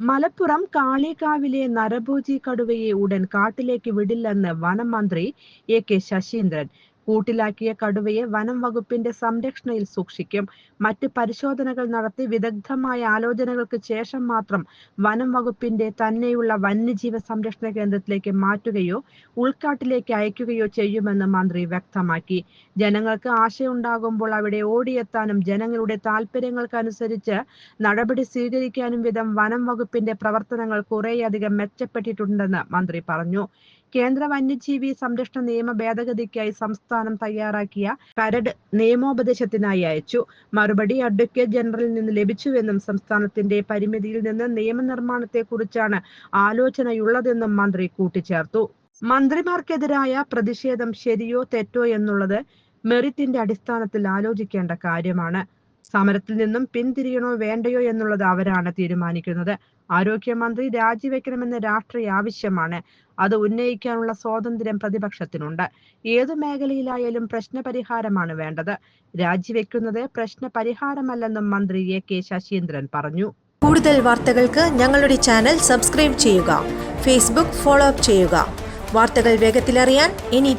Malappuram കാളികാവിലെ നരഭോജി കടുവയെ ഉടൻ കാട്ടിലേക്ക് വിടില്ലെന്ന് വനം മന്ത്രി എ കെ ശശീന്ദ്രൻ. കൂട്ടിലാക്കിയ കടുവയെ വനം വകുപ്പിന്റെ സംരക്ഷണയിൽ സൂക്ഷിക്കും. മറ്റ് പരിശോധനകൾ നടത്തി വിദഗ്ധമായ ആലോചനകൾക്ക് ശേഷം മാത്രം വനം വകുപ്പിന്റെ തന്നെയുള്ള വന്യജീവ സംരക്ഷണ കേന്ദ്രത്തിലേക്ക് മാറ്റുകയോ ഉൾക്കാട്ടിലേക്ക് അയക്കുകയോ ചെയ്യുമെന്ന് മന്ത്രി വ്യക്തമാക്കി. ജനങ്ങൾക്ക് ആശയുണ്ടാകുമ്പോൾ അവിടെ ഓടിയെത്താനും ജനങ്ങളുടെ താല്പര്യങ്ങൾക്കനുസരിച്ച് നടപടി സ്വീകരിക്കാനും വിധം വനം വകുപ്പിന്റെ പ്രവർത്തനങ്ങൾ കുറേയധികം മെച്ചപ്പെട്ടിട്ടുണ്ടെന്ന് മന്ത്രി പറഞ്ഞു. കേന്ദ്ര വന്യജീവി സംരക്ഷണ നിയമ ഭേദഗതിക്കായി സംസ്ഥാനം തയ്യാറാക്കിയ കരട് നിയമോപദേശത്തിനായി അയച്ചു. മറുപടി അഡ്വക്കേറ്റ് ജനറലിൽ നിന്ന് ലഭിച്ചുവെന്നും സംസ്ഥാനത്തിന്റെ പരിമിതിയിൽ നിന്ന് നിയമനിർമ്മാണത്തെക്കുറിച്ചാണ് ആലോചനയുള്ളതെന്നും മന്ത്രി കൂട്ടിച്ചേർത്തു. മന്ത്രിമാർക്കെതിരായ പ്രതിഷേധം ശരിയോ തെറ്റോ എന്നുള്ളത് മെറിറ്റിന്റെ അടിസ്ഥാനത്തിൽ ആലോചിക്കേണ്ട കാര്യമാണ്. സമരത്തിൽ നിന്നും പിന്തിരിയണോ വേണ്ടയോ എന്നുള്ളത് അവരാണ് തീരുമാനിക്കുന്നത്. ആരോഗ്യമന്ത്രി രാജിവെക്കണമെന്ന രാഷ്ട്രീയ ആവശ്യമാണ്. അത് ഉന്നയിക്കാനുള്ള സ്വാതന്ത്ര്യം പ്രതിപക്ഷത്തിനുണ്ട്. ഏതു മേഖലയിലായാലും പ്രശ്നപരിഹാരമാണ് വേണ്ടത്. രാജിവെക്കുന്നത് പ്രശ്നപരിഹാരമല്ലെന്നും മന്ത്രി എ കെ ശശീന്ദ്രൻ പറഞ്ഞു. കൂടുതൽ വാർത്തകൾക്ക് ഞങ്ങളുടെ ചാനൽ സബ്സ്ക്രൈബ് ചെയ്യുക. ഫേസ്ബുക്ക് ഫോളോ അപ്പ് ചെയ്യുക. വാർത്തകൾ വേഗത്തിലറിയാൻ എനി